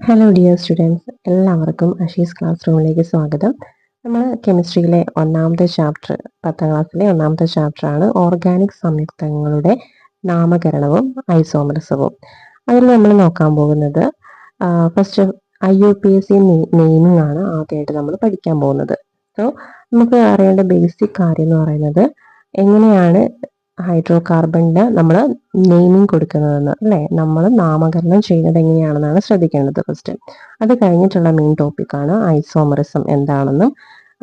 Hello dear students എല്ലാവർക്കും അഷീസ് class റൂമിലേക്ക് സ്വാഗതം. നമ്മൾ കെമിസ്ട്രിയിലെ ഒന്നാമത്തെ ചാപ്റ്റർ പത്താം ക്ലാസ്സിലെ ഒന്നാമത്തെ ചാപ്റ്ററാണ് ഓർഗാനിക് സംയുക്തങ്ങളുടെ നാമകരണവും ഐസോമർസവും അതിൽ നമ്മൾ നോക്കാൻ പോകുന്നത് first I U P S C naming ആണ് ആദ്യമായിട്ട് നമ്മൾ പഠിക്കാൻ പോകുന്നത്. സോ നമുക്ക് അറിയേണ്ട ബേസിക് കാര്യം എന്ന് പറയുന്നത് എങ്ങനെയാണ് ഹൈഡ്രോ കാർബണിന് നമ്മൾ നെയിമിംഗ് കൊടുക്കുന്നതെന്ന് അല്ലേ? നമ്മൾ നാമകരണം ചെയ്യുന്നത് എങ്ങനെയാണെന്നാണ് ശ്രദ്ധിക്കേണ്ടത് ഫസ്റ്റ് അത് കഴിഞ്ഞിട്ടുള്ള മെയിൻ ടോപ്പിക്കാണ് ഐസോമറിസം എന്താണെന്നും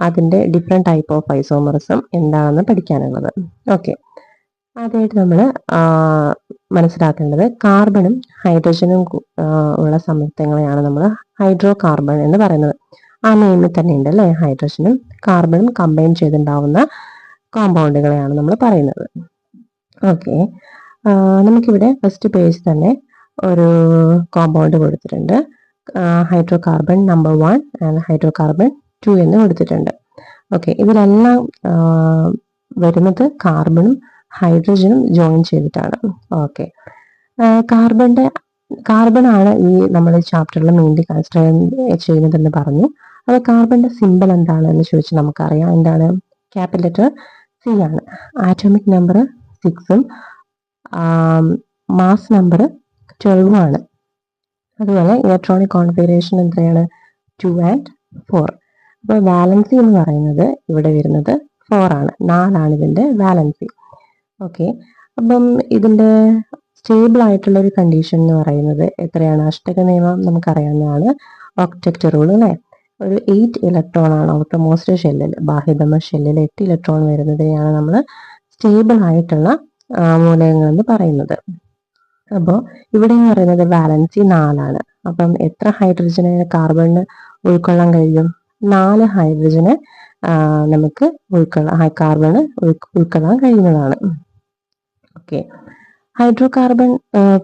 അതിന്റെ ഡിഫറെന്റ് ടൈപ്പ് ഓഫ് ഐസോമറിസം എന്താണെന്ന് പഠിക്കാനുള്ളത്. ഓക്കെ ആദ്യമായിട്ട് നമ്മൾ മനസ്സിലാക്കേണ്ടത് കാർബണും ഹൈഡ്രജനും ഉള്ള സംയുക്തങ്ങളെയാണ് നമ്മൾ ഹൈഡ്രോ കാർബൺ എന്ന് പറയുന്നത്. ആ നെയിമിൽ തന്നെ ഉണ്ട് അല്ലേ? ഹൈഡ്രജനും കാർബണും കമ്പൈൻ ചെയ്തുണ്ടാവുന്ന കോമ്പൗണ്ടുകളെയാണ് നമ്മൾ പറയുന്നത്. ഓക്കെ നമുക്കിവിടെ ഫസ്റ്റ് പേജ് തന്നെ ഒരു കോമ്പൗണ്ട് കൊടുത്തിട്ടുണ്ട്. Hydrocarbon number one and hydrocarbon two എന്ന് കൊടുത്തിട്ടുണ്ട്. ഓക്കെ ഇതിലെല്ലാം വരുന്നത് കാർബണും ഹൈഡ്രജനും ജോയിൻ ചെയ്തിട്ടാണ്. ഓക്കെ കാർബണിന്റെ കാർബൺ ആണ് ഈ നമ്മൾ ചാപ്റ്ററിൽ മെയിൻലി കൺസിഡർ ചെയ്യുന്നതെന്ന് പറഞ്ഞു. അപ്പോൾ കാർബണിന്റെ സിമ്പിൾ എന്താണ് എന്ന് ചോദിച്ചാൽ നമുക്കറിയാം. എന്താണ്? ക്യാപിറ്റൽ ലെറ്റർ സി ആണ്. ആറ്റോമിക് നമ്പർ സിക്സും മാസ് നമ്പർ ട്വൽവും ആണ് അതുപോലെ ഇലക്ട്രോണിക് കോൺഫിഗറേഷൻ എത്രയാണ് ടു ആൻഡ് ഫോർ അപ്പോൾ വാലൻസി എന്ന് പറയുന്നത് ഇവിടെ വരുന്നത് ഫോർ ആണ്. നാലാണ് ഇതിന്റെ വാലൻസി ഓക്കെ അപ്പം ഇതിന്റെ സ്റ്റേബിൾ ആയിട്ടുള്ള ഒരു കണ്ടീഷൻ എന്ന് പറയുന്നത് എത്രയാണ്? അഷ്ടക നിയമം നമുക്കറിയാവുന്നതാണ്. ഒക്ടക്ട് റൂൾ അല്ലേ? ഒരു എയ്റ്റ് ഇലക്ട്രോൺ ആണ്. ഔട്ടർമോസ്റ്റ് ഷെല്ലിൽ ബാഹ്യതമ ഷെല്ലിൽ എട്ട് ഇലക്ട്രോൺ വരുന്നതിനെയാണ് നമ്മൾ സ്റ്റേബിൾ ആയിട്ടുള്ള മൂലകങ്ങൾ എന്ന് പറയുന്നത്. അപ്പോൾ ഇവിടെ എന്ന് പറയുന്നത് വാലൻസി നാലാണ്. അപ്പം എത്ര ഹൈഡ്രജന് കാർബണിന് ഉൾക്കൊള്ളാൻ കഴിയും? നാല് ഹൈഡ്രജന് നമുക്ക് ഉൾക്കൊള്ളാൻ കാർബണ് ഉൾക്കൊള്ളാൻ കഴിയുന്നതാണ്. ഓക്കെ ഹൈഡ്രോ കാർബൺ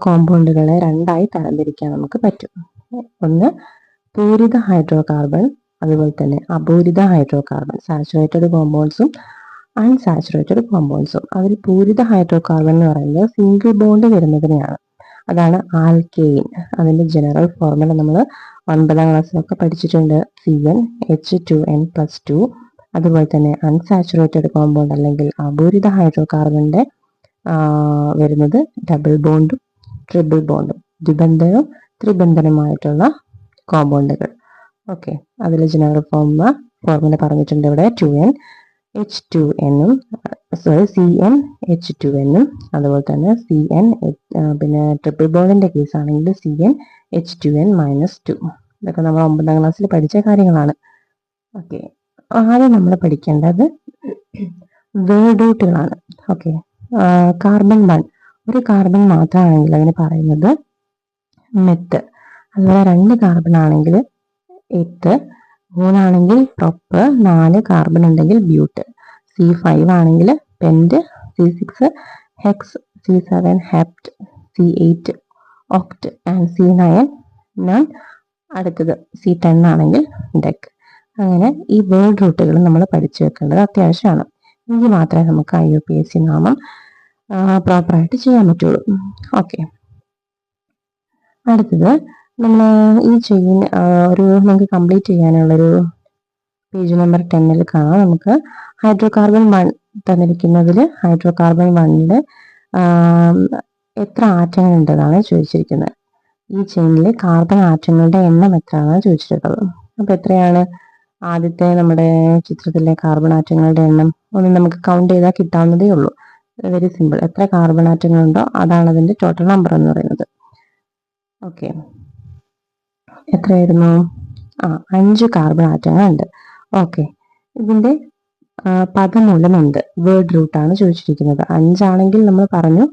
കോമ്പൗണ്ടുകളെ രണ്ടായി തരംതിരിക്കാൻ നമുക്ക് പറ്റും. ഒന്ന് പൂരിത ഹൈഡ്രോ കാർബൺ അതുപോലെ തന്നെ അപൂരിത ഹൈഡ്രോ കാർബൺ സാച്ചുറേറ്റഡ് കോമ്പൗണ്ട്സും അൺസാച്ചുറേറ്റഡ് കോമ്പൗണ്ട്സും. അതിൽ പൂരിത ഹൈഡ്രോകാർബൺ എന്ന് പറയുന്നത് സിംഗിൾ ബോണ്ട് വരുന്നതിനെയാണ്. അതാണ് ആൽക്കെയിൻ. അതിന്റെ ജനറൽ ഫോർമുല നമ്മൾ ഒൻപതാം ക്ലാസ്സിലൊക്കെ പഠിച്ചിട്ടുണ്ട്. C N H two N plus two അതുപോലെ തന്നെ അൺസാച്ചുറേറ്റഡ് കോമ്പൗണ്ട് അല്ലെങ്കിൽ അപൂരിത ഹൈഡ്രോ കാർബണിന്റെ വരുന്നത് ഡബിൾ ബോണ്ടും ട്രിപ്പിൾ ബോണ്ടും ദ്വിബന്ധനും ത്രിബന്ധനുമായിട്ടുള്ള കോമ്പൗണ്ടുകൾ. ഓക്കെ. അതിൽ ജനറൽ ഫോർമുല ഫോർമുല പറഞ്ഞിട്ടുണ്ട് ഇവിടെ ടു എൻ എച്ച് ടു എന്നും sorry C N H two എന്നും അതുപോലെ തന്നെ സി എൻ പിന്നെ ട്രിപ്പിൾ ബോണ്ടിന്റെ കേസാണെങ്കിൽ C N H two N minus two ഇതൊക്കെ നമ്മൾ ഒമ്പതാം ക്ലാസ്സിൽ പഠിച്ച കാര്യങ്ങളാണ്. ഓക്കെ ആദ്യം നമ്മൾ പഠിക്കേണ്ടത് വേർഡൂട്ടുകളാണ് ഓക്കെ കാർബൺ വൺ ഒരു കാർബൺ മാത്രമാണെങ്കിൽ അതിന് പറയുന്നത് മെത്ത് അതുപോലെ രണ്ട് കാർബൺ ആണെങ്കിൽ എത്ത് മൂന്നാണെങ്കിൽ പ്രൊപ്പ് നാല് കാർബൺ ഉണ്ടെങ്കിൽ ബ്യൂട്ട് സി ഫൈവ് ആണെങ്കിൽ pent C six hex C seven hept C eight oct and C nine non അടുത്തത് സി ടെൻ ആണെങ്കിൽ ഡെക്ക് അങ്ങനെ ഈ വേർഡ് റൂട്ടുകൾ നമ്മൾ പഠിച്ചു വെക്കേണ്ടത് അത്യാവശ്യമാണ്. എങ്കിൽ മാത്രമേ നമുക്ക് I U P S C നാമം പ്രോപ്പറായിട്ട് ചെയ്യാൻ പറ്റുള്ളൂ. ഓക്കെ അടുത്തത് നമ്മൾ ഈ ചെയിൻ ഒരു നമുക്ക് കംപ്ലീറ്റ് ചെയ്യാനുള്ളൊരു പേജ് നമ്പർ ടെന്നിൽ കാണാം. നമുക്ക് ഹൈഡ്രോ കാർബൺ വൺ തന്നിരിക്കുന്നതിൽ ഹൈഡ്രോ കാർബൺ വണ്ണിൽ എത്ര ആറ്റങ്ങൾ ഉണ്ടെന്നാണ് ചോദിച്ചിരിക്കുന്നത്. ഈ ചെയിനിൽ കാർബൺ ആറ്റങ്ങളുടെ എണ്ണം എത്രയാണെന്ന് ചോദിച്ചിട്ടുള്ളത്. അപ്പോൾ എത്രയാണ് ആദ്യത്തെ നമ്മുടെ ചിത്രത്തിലെ കാർബൺ ആറ്റങ്ങളുടെ എണ്ണം? ഒന്ന് നമുക്ക് കൗണ്ട് ചെയ്താൽ കിട്ടാവുന്നതേ ഉള്ളൂ. വെരി സിമ്പിൾ എത്ര കാർബൺ ആറ്റങ്ങളുണ്ടോ? അതാണ് അതിന്റെ ടോട്ടൽ നമ്പർ എന്ന് പറയുന്നത്. ഓക്കെ എത്രയായിരുന്നു? ആ അഞ്ച് കാർബൺ ആറ്റങ്ങൾ ഉണ്ട് ഓക്കെ. ഇതിന്റെ പദമൂലമുണ്ട്. വേർഡ് റൂട്ട് ആണ് ചോദിച്ചിരിക്കുന്നത്. അഞ്ചാണെങ്കിൽ നമ്മൾ പറഞ്ഞു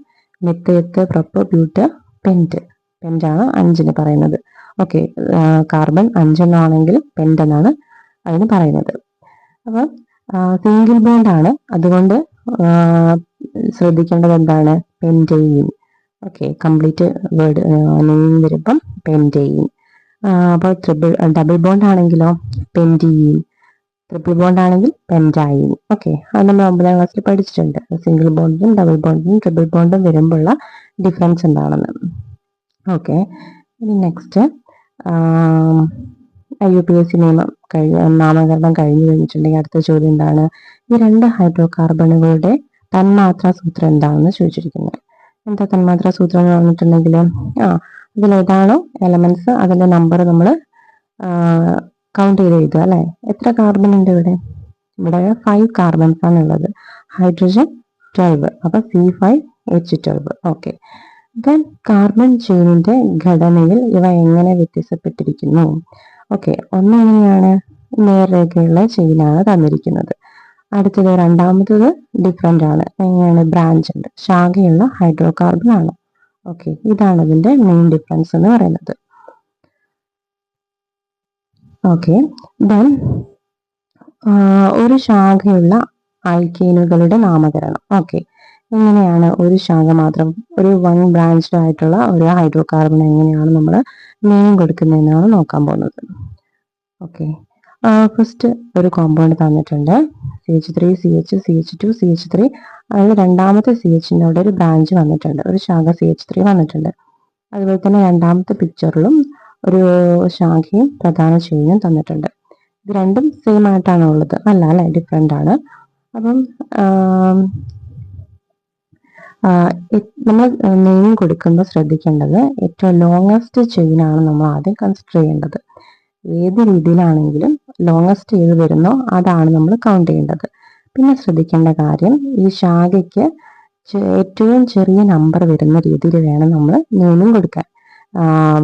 meth eth prop but pent pent ആണ് അഞ്ചിന് പറയുന്നത്. ഓക്കെ കാർബൺ അഞ്ചെന്നാണെങ്കിൽ പെന്റ് എന്നാണ് അതിന് പറയുന്നത്. അപ്പം സിംഗിൾ ബോണ്ട് ആണ് അതുകൊണ്ട് ശ്രദ്ധിക്കേണ്ടത് എന്താണ്? Pentane. Okay complete word name വരുമ്പം പെന്റെയിൻ. അപ്പോൾ ട്രിപ്പിൾ ഡബിൾ ബോണ്ട് ആണെങ്കിലോ? പെന്റീൻ ട്രിപ്പിൾ ബോണ്ട് ആണെങ്കിൽ പെന്റായി ഓക്കെ അത് നമ്മൾ ഒമ്പതാം ക്ലാസ്സിൽ പഠിച്ചിട്ടുണ്ട്. സിംഗിൾ ബോണ്ടിനും ഡബിൾ ബോണ്ടിനും ട്രിപ്പിൾ ബോണ്ടും വരുമ്പോഴുള്ള ഡിഫറൻസ് എന്താണെന്ന്. ഓക്കെ ഇനി next U P S C നിയമം കഴിഞ്ഞ നാമകരണം കഴിഞ്ഞു കഴിഞ്ഞിട്ടുണ്ടെങ്കിൽ അടുത്ത ചോദ്യം എന്താണ്? ഈ രണ്ട് ഹൈഡ്രോ കാർബണുകളുടെ തന്മാത്രാ സൂത്രം എന്താണെന്ന് ചോദിച്ചിരിക്കുന്നത്. എന്താ തന്മാത്രാ സൂത്രം എന്ന് പറഞ്ഞിട്ടുണ്ടെങ്കിൽ ആ ഇതിൽ ഏതാണോ എലമെന്റ്സ് അതിന്റെ നമ്പർ നമ്മൾ കൗണ്ട് ചെയ്ത് എഴുതുക അല്ലെ? എത്ര കാർബൺ ഉണ്ട് ഇവിടെ? ഇവിടെ ഫൈവ് കാർബൺസ് ആണ് ഉള്ളത് ഹൈഡ്രജൻ ട്വൽവ് അപ്പൊ C five H twelve okay then carbon ചെയിനിന്റെ ഘടനയിൽ ഇവ എങ്ങനെ വ്യത്യാസപ്പെട്ടിരിക്കുന്നു? ഓക്കെ ഒന്ന് എങ്ങനെയാണ് നേർരേഖയുള്ള ചെയിനാണ് തന്നിരിക്കുന്നത്. അടുത്തത് രണ്ടാമത്തത് ഡിഫറെന്റ് ആണ്. എങ്ങനെയാണ്? ബ്രാഞ്ച് ഉണ്ട്. ശാഖയുള്ള ഹൈഡ്രോ കാർബൺ ആണ്. ഓക്കെ ഇതാണ് ഇതിന്റെ മെയിൻ ഡിഫറൻസ് എന്ന് പറയുന്നത്. ഓക്കെ ദെൻ ഒരു ശാഖയുള്ള ആൽക്കേനുകളുടെ നാമകരണം. ഓക്കെ എങ്ങനെയാണ് ഒരു ശാഖ മാത്രം ഒരു വൺ ബ്രാഞ്ച്ഡ് ആയിട്ടുള്ള ഒരു ഹൈഡ്രോ കാർബൺ എങ്ങനെയാണ് നമ്മൾ നെയിം കൊടുക്കുന്നതെന്നാണ് നോക്കാൻ പോകുന്നത്. ഓക്കെ ഫസ്റ്റ് ഒരു കോമ്പൗണ്ട് തന്നിട്ടുണ്ട്. C H three C H C H two C H three അതിൽ രണ്ടാമത്തെ സി എച്ചിന്റെ അവിടെ ഒരു ബ്രാഞ്ച് വന്നിട്ടുണ്ട്. ഒരു ശാഖ സി എച്ച് ത്രീ വന്നിട്ടുണ്ട്. അതുപോലെ തന്നെ രണ്ടാമത്തെ പിക്ചറിലും ഒരു ശാഖയും പ്രധാന ചെയിനും തന്നിട്ടുണ്ട്. ഇത് രണ്ടും സെയിം ആയിട്ടാണ് ഉള്ളത്. അല്ല അല്ലെ? ഡിഫറെന്റ് ആണ്. അപ്പം നമ്മൾ നെയിം കൊടുക്കുമ്പോൾ ശ്രദ്ധിക്കേണ്ടത് ഏറ്റവും ലോങ്ങസ്റ്റ് ചെയിൻ ആണ് നമ്മൾ ആദ്യം കൺസിഡർ ചെയ്യേണ്ടത്. ഏത് രീതിയിലാണെങ്കിലും ലോങ്ങസ്റ്റ് ഏത് വരുന്നോ അതാണ് നമ്മൾ കൗണ്ട് ചെയ്യേണ്ടത്. പിന്നെ ശ്രദ്ധിക്കേണ്ട കാര്യം ഈ ശാഖയ്ക്ക് ഏറ്റവും ചെറിയ നമ്പർ വരുന്ന രീതിയിൽ വേണം നമ്മൾ നെയിമിങ് കൊടുക്കാൻ.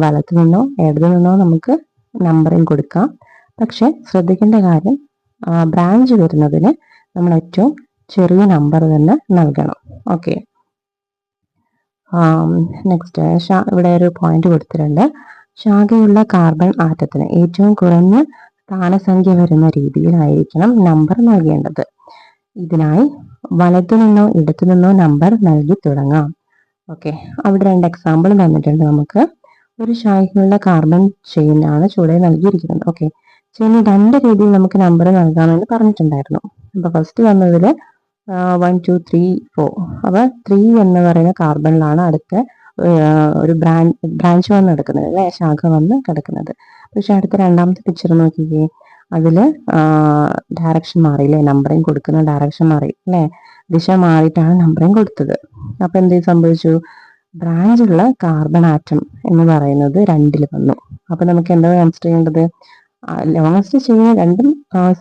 വലത്തു നിന്നോ ഇടതു നിന്നോ നമുക്ക് നമ്പറിങ് കൊടുക്കാം. പക്ഷെ ശ്രദ്ധിക്കേണ്ട കാര്യം ബ്രാഞ്ച് വരുന്നതിന് നമ്മൾ ഏറ്റവും ചെറിയ നമ്പർ തന്നെ നൽകണം. ഓക്കെ നെക്സ്റ്റ് ഇവിടെ ഒരു പോയിന്റ് കൊടുത്തിട്ടുണ്ട്. ശാഖയുള്ള കാർബൺ ആറ്റത്തിന് ഏറ്റവും കുറഞ്ഞ സ്ഥാനസംഖ്യ വരുന്ന രീതിയിലായിരിക്കണം നമ്പർ നൽകേണ്ടത്. ഇതിനായി വലത്തു നിന്നോ ഇടത്തു നിന്നോ നമ്പർ നൽകി തുടങ്ങാം. ഓക്കെ അവിടെ രണ്ട് എക്സാമ്പിൾ തന്നിട്ടുണ്ട് നമുക്ക്. ഒരു ഷാഹിനുള്ള കാർബൺ ചെയിൻ ആണ് ചുവടെ നൽകിയിരിക്കുന്നത്. ഓക്കെ ചെയിൻ രണ്ട് രീതിയിൽ നമുക്ക് നമ്പർ നൽകാമെന്ന് പറഞ്ഞിട്ടുണ്ടായിരുന്നു. അപ്പൊ ഫസ്റ്റ് വന്നതിൽ വൺ ടു ത്രീ ഫോർ അപ്പൊ ത്രീ എന്ന് പറയുന്ന കാർബണിലാണ് അടുത്ത ഒരു ബ്രാഞ്ച് ബ്രാഞ്ച് വന്ന് കിടക്കുന്നത് അല്ലെ? ശാഖ വന്ന് കിടക്കുന്നത്. പക്ഷെ അടുത്ത രണ്ടാമത്തെ പിക്ചർ നോക്കിക്കേ. അതിൽ ഡയറക്ഷൻ മാറി അല്ലേ നമ്പറിങ് കൊടുക്കുന്ന ഡയറക്ഷൻ മാറി അല്ലേ? ദിശ മാറിയിട്ടാണ് നമ്പറിങ് കൊടുത്തത്. അപ്പം എന്ത് സംഭവിച്ചു? ബ്രാഞ്ചുള്ള കാർബൺ ആറ്റം എന്ന് പറയുന്നത് രണ്ടിൽ വന്നു. അപ്പം നമുക്ക് എന്താ കൺസിഡർ ചെയ്യേണ്ടത്? ലോങ്സ്റ്റ് ചെയ്യുന്ന രണ്ടും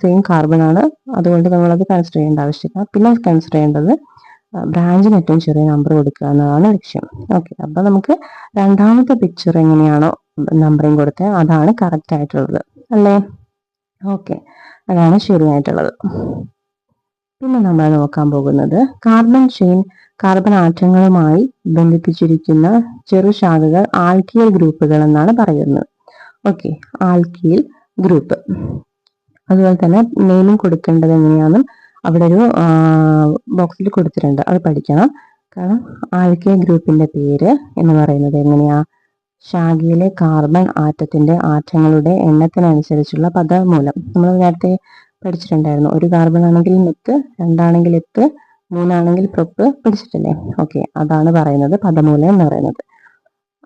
സെയിം കാർബൺ ആണ്. അതുകൊണ്ട് നമ്മളത് കൺസിഡർ ചെയ്യേണ്ട ആവശ്യമില്ല. പിന്നെ കൺസിഡർ ചെയ്യേണ്ടത് ബ്രാഞ്ചിന് ഏറ്റവും ചെറിയ നമ്പർ കൊടുക്കുക എന്നതാണ് ലക്ഷ്യം. ഓക്കെ അപ്പം നമുക്ക് രണ്ടാമത്തെ പിക്ചർ എങ്ങനെയാണോ നമ്പറിങ് കൊടുത്തത്? അതാണ് കറക്റ്റ് ആയിട്ടുള്ളത്. അല്ലേ? ഓക്കെ. അതാണ് ശരിയായിട്ടുള്ളത്. പിന്നെ നമ്മൾ നോക്കാൻ പോകുന്നത് കാർബൺ ചെയിൻ കാർബൺ ആറ്റങ്ങളുമായി ബന്ധിപ്പിച്ചിരിക്കുന്ന ചെറുശാഖകൾ ആൽക്കിയൽ ഗ്രൂപ്പുകൾ എന്നാണ് പറയുന്നത്. Okay alkyl group. അതുപോലെ തന്നെ നെയിമും കൊടുക്കേണ്ടത് എങ്ങനെയാണെന്നും അവിടെ ഒരു ബോക്സിൽ കൊടുത്തിട്ടുണ്ട്. അത് പഠിക്കണം. കാരണം ആൽക്കിയ ഗ്രൂപ്പിന്റെ പേര് എന്ന് പറയുന്നത് എങ്ങനെയാ? ശാഖയിലെ കാർബൺ ആറ്റത്തിന്റെ ആറ്റങ്ങളുടെ എണ്ണത്തിനനുസരിച്ചുള്ള പദമൂലം. നമ്മൾ നേരത്തെ പഠിച്ചിട്ടുണ്ടായിരുന്നു. ഒരു കാർബൺ ആണെങ്കിൽ മെത്ത് രണ്ടാണെങ്കിൽ എത്ത് മൂന്നാണെങ്കിൽ പ്രൊപ്പ് പഠിച്ചിട്ടില്ലേ ഓക്കെ അതാണ് പറയുന്നത് പദമൂലം എന്ന് പറയുന്നത്.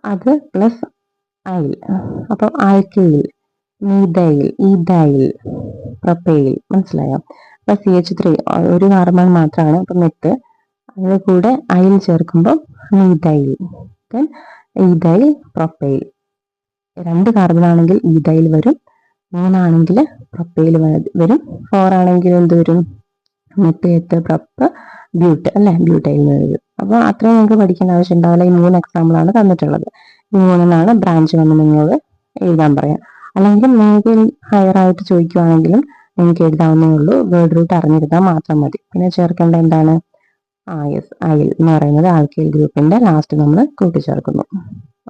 അത് പ്ലസ് അയിൽ. അപ്പൊ ആൽക്കയിൽ മീതയിൽ ഈതയിൽ പ്രൊപ്പയിൽ മനസ്സിലായോ? അപ്പൊ സി എച്ച് ത്രീ ഒരു കാർബൺ മാത്രമാണ്. അപ്പൊ മെത്ത് അതിന് കൂടെ അയിൽ ചേർക്കുമ്പോൾ മീതയിൽ ഈതയിൽ പ്രൊപ്പൈൽ. രണ്ട് കാർബൺ ആണെങ്കിൽ ഈതൈൽ വരും മൂന്നാണെങ്കിൽ പ്രൊപ്പൈൽ വരും ഫോർ ആണെങ്കിൽ എന്ത് വരും? എത്ത് പ്രപ്പ് ബ്യൂട്ട് അല്ലെ? ബ്യൂട്ടൈൽ വരും. അപ്പൊ അത്രയും നിങ്ങൾക്ക് പഠിക്കേണ്ട ആവശ്യം ഉണ്ടാവില്ല ഈ മൂന്ന് എക്സാമ്പിൾ ആണ് തന്നിട്ടുള്ളത്. ഈ മൂന്നെണ്ണാണ് ബ്രാഞ്ച് വന്ന് നിങ്ങളോട് എഴുതാൻ പറയാം. അല്ലെങ്കിൽ നിങ്ങൾക്ക് ഹയർ ആയിട്ട് ചോദിക്കുവാണെങ്കിലും നിങ്ങൾക്ക് എഴുതാവുന്നേ ഉള്ളൂ. വേർഡ് റൂട്ട് അറിഞ്ഞിരുന്നാൽ മാത്രം മതി. പിന്നെ ചേർക്കേണ്ട എന്താണ്? ആ അയിൽ അയൽ എന്ന് പറയുന്നത് ആൽക്കൈൽ ഗ്രൂപ്പിന്റെ ലാസ്റ്റ് നമ്മൾ കൂട്ടിച്ചേർക്കുന്നു.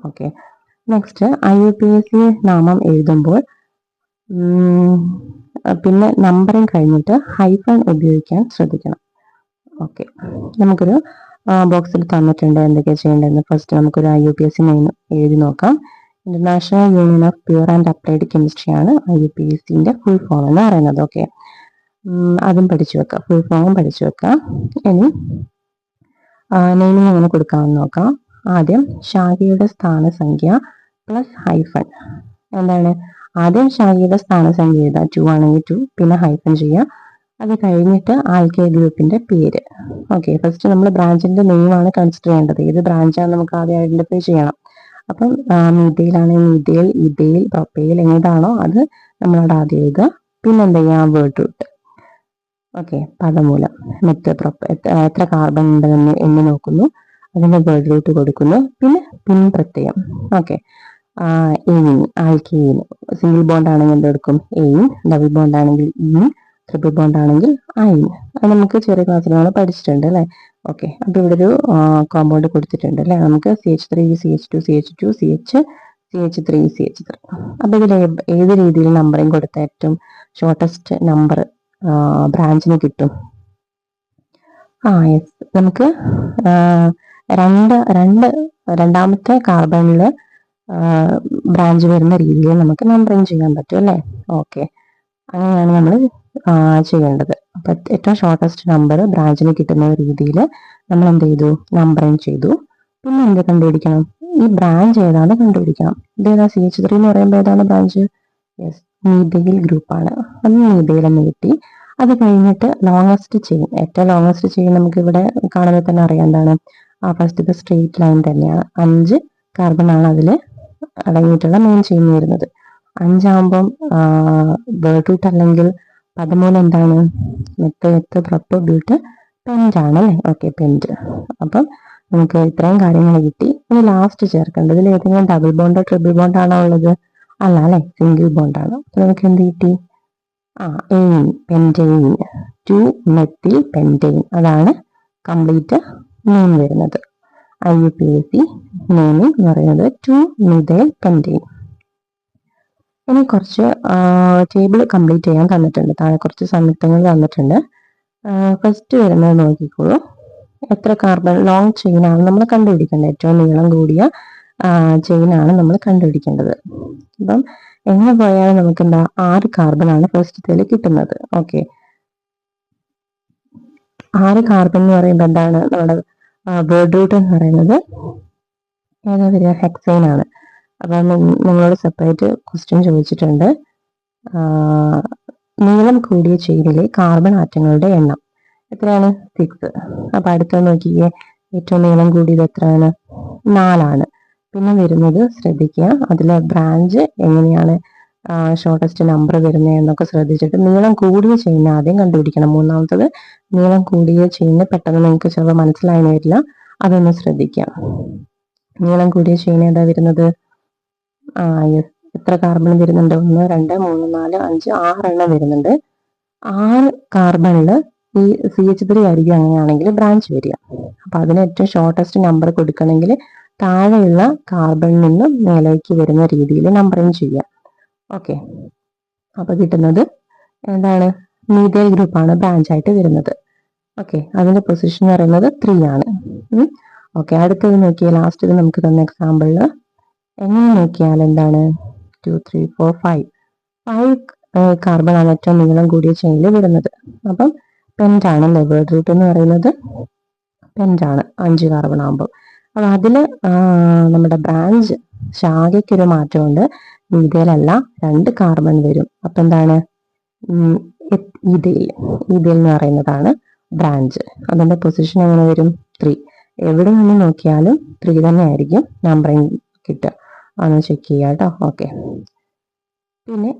Okay next I U P S C നാമം എഴുതുമ്പോൾ പിന്നെ നമ്പറിങ് കഴിഞ്ഞിട്ട് ഹൈഫൺ ഉപയോഗിക്കാൻ ശ്രദ്ധിക്കണം. ഓക്കെ നമുക്കൊരു ബോക്സിൽ തന്നിട്ടുണ്ട് എന്തൊക്കെയാണ് ചെയ്യേണ്ടതെന്ന് ഫസ്റ്റ് നമുക്കൊരു I U P S C name എഴുതി നോക്കാം. International union of pure and applied കെമിസ്ട്രിയാണ് I U P S സിന്റെ ഫുൾ ഫോം എന്ന് പറയുന്നത്. ഓക്കെ അതും പഠിച്ചു വെക്കാം. ഫുൾ ഫോമും പഠിച്ചു വെക്കാം. ഇനി നെയിമിങ് എങ്ങനെ കൊടുക്കാമെന്ന് നോക്കാം. ആദ്യം ഷാഖയുടെ സ്ഥാനസംഖ്യ പ്ലസ് ഹൈഫൺ എന്താണ്? ആദ്യം ഷാഖയുടെ സ്ഥാനസംഖ്യ എഴുതാം. ടു ആണെങ്കിൽ ടു പിന്നെ ഹൈഫൺ ചെയ്യുക അത് കഴിഞ്ഞിട്ട് ആൽക്കെ ഗ്രൂപ്പിന്റെ പേര്. ഓക്കെ ഫസ്റ്റ് നമ്മൾ ബ്രാഞ്ചിന്റെ നെയിം ആണ് കൺസിഡർ ചെയ്യേണ്ടത്. ഏത് ബ്രാഞ്ചാണ് നമുക്ക് ആദ്യം ഐഡന്റിഫൈ ചെയ്യണം? അപ്പം മീതയിലാണെങ്കിൽ മീതയിൽ ഇതയിൽ പ്രൊപ്പയിൽ ഏതാണോ അത് നമ്മളവിടെ ആദ്യം എഴുതുക. പിന്നെ എന്ത് ചെയ്യാം? വേർഡ് റൂട്ട് ഓക്കെ പദമൂലം. പ്രൊപ്പ എത്ര കാർബൺ ഉണ്ടെന്ന് എന്ന് നോക്കുന്നു. അതിന്റെ വേർഡ് റൂട്ട് കൊടുക്കുന്നു. പിന്നെ പിൻ പ്രത്യയം. Okay. Ane alkane. Single bond ആണെങ്കിൽ എന്തെടുക്കും എയിൻ. ഡബിൾ ബോണ്ട് ആണെങ്കിൽ ഇൻ. ട്രിപ്പിൾ ബോണ്ട് ആണെങ്കിൽ ഐൻ അത് നമുക്ക് ചെറിയ ക്ലാസ്സിൽ നമ്മൾ പഠിച്ചിട്ടുണ്ട് അല്ലേ? ഓക്കെ. അപ്പോൾ ഇവിടെ ഒരു കോമ്പൗണ്ട് കൊടുത്തിട്ടുണ്ട് അല്ലേ? നമുക്ക് C H three C H two C H two C H C H three C H three അപ്പോൾ ഇതിൽ ഏത് രീതിയിൽ നമ്പറിങ് കൊടുത്ത ഏറ്റവും ഷോർട്ടസ്റ്റ് നമ്പർ ബ്രാഞ്ചിന് കിട്ടും. ആ യെസ് നമുക്ക് രണ്ട് രണ്ട് രണ്ടാമത്തെ കാർബണിൽ ബ്രാഞ്ച് വരുന്ന രീതിയിൽ നമുക്ക് നമ്പറിങ് ചെയ്യാൻ പറ്റും അല്ലേ? ഓക്കെ അങ്ങനെയാണ് നമ്മൾ ചെയ്യേണ്ടത്. അപ്പം ഏറ്റവും ഷോർട്ടസ്റ്റ് നമ്പർ ബ്രാഞ്ചിന് കിട്ടുന്ന രീതിയിൽ നമ്മൾ എന്ത് ചെയ്തു? നമ്പറിങ് ചെയ്തു. പിന്നെ എന്ത് കണ്ടുപിടിക്കണം? ഈ ബ്രാഞ്ച് ഏതാണ് കണ്ടുപിടിക്കണം? ഇതേതാ സി എച്ച് ത്രീ എന്ന് പറയുമ്പോൾ ഏതാണ് ബ്രാഞ്ച് യെസ് മീതയിൽ ഗ്രൂപ്പാണ്. അത് മീതയിൽ ഒന്ന് കിട്ടി അത് കഴിഞ്ഞിട്ട് ലോങ്ങസ്റ്റ് ചെയിൻ ഏറ്റവും ലോങ്ങസ്റ്റ് ചെയിൻ നമുക്ക് ഇവിടെ കാണുമ്പോൾ തന്നെ അറിയാം എന്താണ്? ആ ഫസ്റ്റ് ഇത് സ്ട്രെയിറ്റ് ലൈൻ തന്നെയാണ്. അഞ്ച് കാർബൺ ആണ് അതിൽ അടങ്ങിയിട്ടുള്ള മെയിൻ ചെയിൻ വരുന്നത്. അഞ്ചാകുമ്പം ബേർഡ് റൂട്ട് അല്ലെങ്കിൽ പതിമൂന്ന് എന്താണ്? Meth meth prop but pent ആണ് അല്ലേ? ഓക്കെ പെന്റ് അപ്പം നമുക്ക് ഇത്രയും കാര്യങ്ങൾ കിട്ടി. ഇനി ലാസ്റ്റ് ചേർക്കേണ്ടത് ഇതിൽ ഏതെങ്കിലും ഡബിൾ ബോണ്ടോ ട്രിപ്പിൾ ബോണ്ടാണോ ഉള്ളത്? അല്ല അല്ലേ സിംഗിൾ ബോണ്ടാണ് അപ്പൊ നമുക്ക് എന്ത് കിട്ടി? ആ ane pentane two methyl pentane അതാണ് കംപ്ലീറ്റ് നെയിം വരുന്നത്. I U P S C naming എന്ന് പറയുന്നത് ടു മിതൈൽ പെന്റെയിൻ ഇനി കുറച്ച് ടേബിൾ കംപ്ലീറ്റ് ചെയ്യാൻ തന്നിട്ടുണ്ട്. താഴെ കുറച്ച് സംയുക്തങ്ങൾ തന്നിട്ടുണ്ട്. ഫസ്റ്റ് വരുന്നത് നോക്കിക്കോളൂ. എത്ര കാർബൺ ലോങ് ചെയിൻ ആണ് നമ്മൾ കണ്ടുപിടിക്കേണ്ടത്. ഏറ്റവും നീളം കൂടിയ ചെയിൻ ആണ് നമ്മൾ കണ്ടുപിടിക്കേണ്ടത്. അപ്പം എങ്ങനെ പോയാലും നമുക്ക് എന്താ ആറ് കാർബൺ ആണ് ഫസ്റ്റത്തേൽ കിട്ടുന്നത്. ഓക്കെ ആറ് കാർബൺ എന്ന് പറയുമ്പോൾ എന്താണ്? നമ്മുടെ ബേർഡ് റൂട്ട് എന്ന് പറയുന്നത് ഏതാ വരിക? ഹെക്സൈൻ ആണ്. അപ്പം നിങ്ങളോട് സെപ്പറേറ്റ് ക്വസ്റ്റ്യൻ ചോദിച്ചിട്ടുണ്ട്. നീളം കൂടിയ ചെയിനിലെ കാർബൺ ആറ്റങ്ങളുടെ എണ്ണം എത്രയാണ്? സിക്സ് അപ്പൊ അടുത്ത നോക്കിയേ ഏറ്റവും നീളം കൂടിയത് എത്രയാണ്? നാലാണ്. പിന്നെ വരുന്നത് ശ്രദ്ധിക്കുക. അതിലെ ബ്രാഞ്ച് എങ്ങനെയാണ് ഷോർട്ടസ്റ്റ് നമ്പർ വരുന്നത് എന്നൊക്കെ ശ്രദ്ധിച്ചിട്ട് നീളം കൂടിയ ചെയിൻ ആദ്യം കണ്ടുപിടിക്കണം. മൂന്നാമത്തത് നീളം കൂടിയ ചെയിൻ പെട്ടെന്ന് നിങ്ങൾക്ക് ചിലപ്പോൾ മനസ്സിലായി വരില്ല. അതൊന്ന് ശ്രദ്ധിക്കുക. നീളം കൂടിയ ചെയിൻ ഏതാ വരുന്നത്? ആ എത്ര കാർബൺ വരുന്നുണ്ട്? ഒന്ന് രണ്ട് മൂന്ന് നാല് അഞ്ച് ആറെണ്ണം വരുന്നുണ്ട്. ആറ് കാർബണിൽ ഈ സി എച്ച് ത്രീ ആയിരിക്കും അങ്ങനെയാണെങ്കിൽ ബ്രാഞ്ച് വരിക. അപ്പൊ അതിന് ഏറ്റവും ഷോർട്ടസ്റ്റ് നമ്പർ കൊടുക്കണമെങ്കിൽ താഴെയുള്ള കാർബണിൽ നിന്ന് മേലേക്ക് വരുന്ന രീതിയിൽ നമ്പറിങ് ചെയ്യാം. ഓക്കെ അപ്പൊ കിട്ടുന്നത് എന്താണ്? മീതേൽ ഗ്രൂപ്പാണ് ബ്രാഞ്ച് ആയിട്ട് വരുന്നത്. ഓക്കെ അതിന്റെ പൊസിഷൻ എന്ന് പറയുന്നത് ത്രീ ആണ്. ഓക്കെ അടുത്തത് നോക്കിയാൽ ലാസ്റ്റ് നമുക്ക് തന്ന എക്സാമ്പിളിൽ എങ്ങനെ നോക്കിയാൽ എന്താണ്? Two three four five five carbon ആണ് ഏറ്റവും നീളം കൂടിയ ചെയിനിൽ വരുന്നത് അപ്പം പെന്റാണ് റൂട്ട് എന്ന് പറയുന്നത്. പെന്റാണ് അഞ്ച് കാർബൺ ആകുമ്പോൾ അപ്പൊ അതിൽ നമ്മുടെ ബ്രാഞ്ച് ശാഖയ്ക്കൊരു മാറ്റമുണ്ട്. ഇതിലല്ല രണ്ട് കാർബൺ വരും. അപ്പൊ എന്താണ്? ഇതിൽ ഇതിൽ എന്ന് പറയുന്നതാണ് ബ്രാഞ്ച്. അതിന്റെ പൊസിഷൻ എങ്ങനെ വരും? ത്രീ. എവിടെ നിന്ന് നോക്കിയാലും ത്രീ തന്നെ ആയിരിക്കും നമ്പറിങ് കിട്ടുക. അതൊന്ന് ചെക്ക് ചെയ്യാം കേട്ടോ. ഓക്കെ. പിന്നെ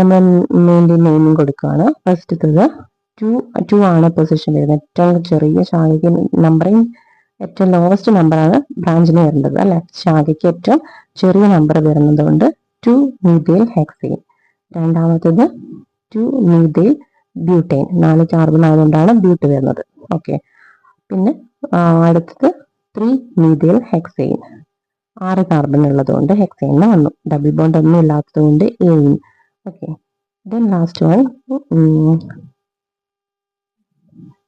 നമ്മൾ മെയിന്റെ നെയിമും കൊടുക്കുകയാണ്. ഫസ്റ്റത്തത് ടു ടു ആണ് പൊസിഷൻ വരുന്നത്. ഏറ്റവും ചെറിയ ശാഖയ്ക്ക് നമ്പറിങ് ഏറ്റവും ലോവസ്റ്റ് നമ്പറാണ് ബ്രാഞ്ചിന് വരേണ്ടത് അല്ലെ? ശാഖയ്ക്ക് ഏറ്റവും ചെറിയ നമ്പർ വരുന്നത് കൊണ്ട് ടു മീതേൽ ഹെക്സൈൻ രണ്ടാമത്തേത് ടു മീതേൽ ബ്യൂട്ടൈൻ നാല് കാർബൺ ആയതുകൊണ്ടാണ് ബ്യൂട്ട് വരുന്നത്. ഓക്കെ പിന്നെ അടുത്തത് ത്രീ മീതേൽ ഹെക്സൈൻ ആറ് കാർബൺ ഉള്ളതുകൊണ്ട് ഹെക്സൈൻ വന്നു. ഡബിൾ ബോണ്ട് ഒന്നും ഇല്ലാത്തത് കൊണ്ട് ane okay then last one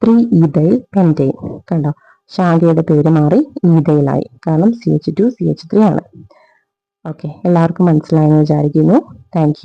three ethyl pentane കണ്ടോ? ശാഖയുടെ പേര് മാറി ഈതയിലായി കാരണം C H two C H three ആണ്. ഓക്കെ എല്ലാവർക്കും മനസ്സിലായെന്ന് വിചാരിക്കുന്നു. താങ്ക്